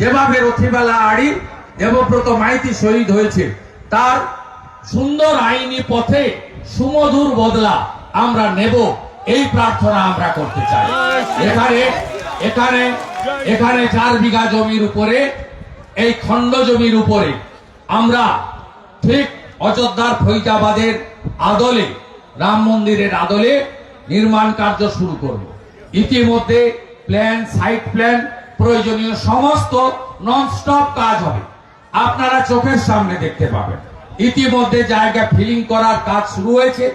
যেভাবে রথিবালা আড়ি দেবব্রত মাইতি শহীদ হয়েছে, তার সুন্দর আইনি পথে সুমধুর বদলা আমরা নেব, এই প্রার্থনা আমরা করতে চাই। এখানে এখানে এখানে চার বিঘা জমির উপরে, এই খণ্ড জমির উপরে আমরা ঠিক অযোধ্যার ফৈজাবাদের আদলে, রাম মন্দিরের আদলে নির্মাণ কার্য শুরু করব। ইতিমধ্যে প্ল্যান সাইট প্ল্যান প্রয়োজনীয় সমস্ত নন স্টপ কাজ হবে। আপনারা চোখের সামনে দেখতে পাবেন। ইতিমধ্যে জায়গা ফিলিং করার কাজ শুরু হয়েছে।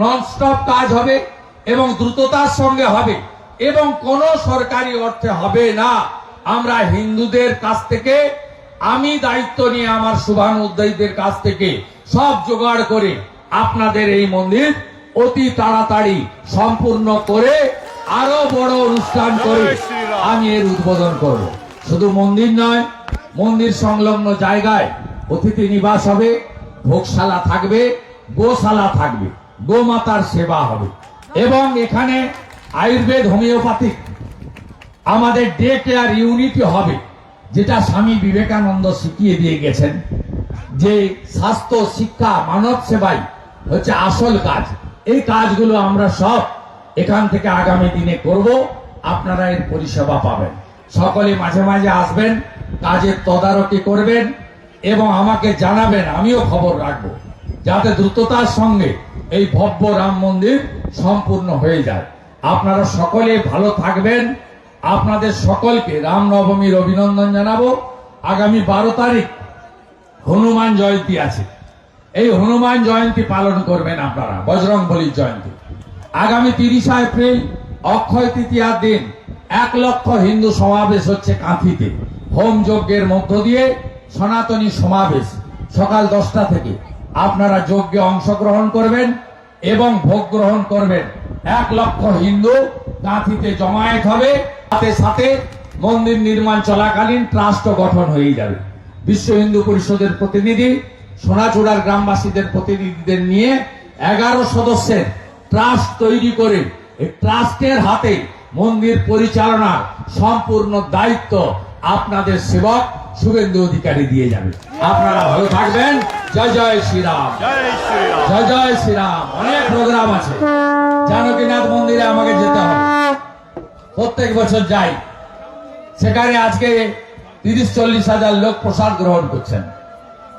নন স্টপ কাজ হবে এবং দ্রুততার সঙ্গে হবে এবং কোন সরকারি অর্থে হবে না। আমরা হিন্দুদের কাছ থেকে, আমি দায়িত্ব নিয়ে আমার শুভানু উদ্যোগীদের কাছ থেকে সব জোগাড় করে আপনাদের এই মন্দির অতি তাড়াতাড়ি সম্পূর্ণ করে আরও বড় অনুষ্ঠান করে। আমি এর উদ্বোধন করব। শুধু মন্দির নয়, মন্দির সংলগ্ন জায়গায় অতিথি নিবাস হবে, ভোগশালা থাকবে, গোশালা থাকবে, গোমাতার সেবা হবে। এবং এখানে আয়ুর্বেদ হোমিওপ্যাথিক আমাদের ডে কেয়ার ইউনিটি হবে, যেটা স্বামী বিবেকানন্দ শিখিয়ে দিয়ে গেছেন যে স্বাস্থ্য, শিক্ষা, মানব সেবাই হচ্ছে আসল কাজ। এই কাজগুলো আমরা সব এখান থেকে আগামী দিনে করব। আপনারা এর পরিষেবা পাবেন। সকলে মাঝে মাঝে আসবেন, কাজের তদারকি করবেন এবং আমাকে জানাবেন, আমিও খবর রাখব, যাতে দ্রুততার সঙ্গে এই ভব্য রাম মন্দির সম্পূর্ণ হয়ে যায়। আপনারা সকলে ভালো থাকবেন। আপনাদের সকলকে রামনবমীর অভিনন্দন জানাব। আগামী বারো তারিখ হনুমান জয়ন্তী আছে। এই হনুমান জয়ন্তী পালন করবেন আপনারা বজরং বলির জয়ন্তী। আগামী তিরিশা এপ্রিল অক্ষয় তৃতীয়ার দিন এক লক্ষ হিন্দু সমাবেশ হচ্ছে কাঁথিতে। হোম যজ্ঞের মধ্য দিয়ে সনাতনী সমাবেশ সকাল দশটা থেকে। আপনারা যজ্ঞে অংশগ্রহণ করবেন এবং ভোগ গ্রহণ করবেন। এক লক্ষ হিন্দু কাঁথিতে জমায়েত হবে। সাথে সাথে মন্দির নির্মাণ চলাকালীন ট্রাস্ট গঠন হয়ে যাবে। বিশ্ব হিন্দু পরিষদের প্রতিনিধি সোনাচূড়ার গ্রামবাসীদের প্রতিনিধিদের নিয়ে এগারো সদস্যের ট্রাস্ট তৈরি করে এই ট্রাস্টের হাতে মন্দির পরিচালনার সম্পূর্ণ দায়িত্ব আপনাদের সেবক শুভেন্দু অধিকারী দিয়ে যাবে। আপনারা ভালো থাকবেন। জয় জয় শ্রীরাম। জয় জয় জয় শ্রীরাম। অনেক প্রোগ্রাম আছে। জানকীনাথ মন্দিরে আমাকে যেতে হবে। প্রত্যেক বছর যাই। সেখানে আজকে তিরিশ চল্লিশ হাজার লোক প্রসাদ গ্রহণ করছেন।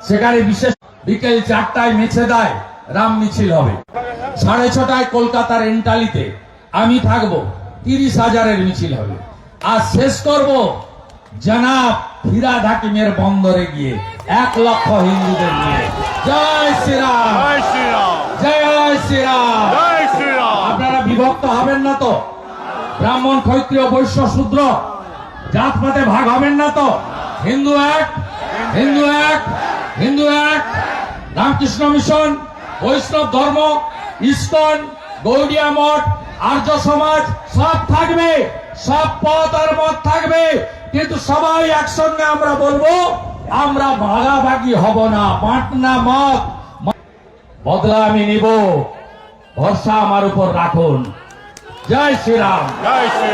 সেখানে বিশেষ বিকেল চারটায় মেছে দেয় রাম মিছিল হবে। সাড়ে ছটায় কলকাতার এন্টালিতে আমি থাকব। তিরিশ হাজারের মিছিল হবে। আর শেষ করব জনাব ফিরাদ হাকিমের বন্দরে গিয়ে। এক লক্ষ হিন্দুদের নিয়ে। জয় শ্রীরাম। জয় শ্রীরাম। আপনারা বিভক্ত হবেন না তো? ব্রাহ্মণ ক্ষত্রিয় বৈশ্য শূদ্র জাতপাতে ভাগ হবেন না তো? হিন্দু এক হিন্দু এক হিন্দু এক। রামকৃষ্ণ মিশন বৈষ্ণব ধর্ম ইস্কন গৌড়িয়া মঠ আর্য সমাজ সব থাকবে, সব পথ আর মত থাকবে, কিন্তু সবাই একসঙ্গে আমরা বলব, আমরা ভাগাভাগি হব না পাটনা মত। বদলা আমি নিব, ভরসা আমার উপর রাখুন। জয় শ্রীরাম। জয় শ্রীরাম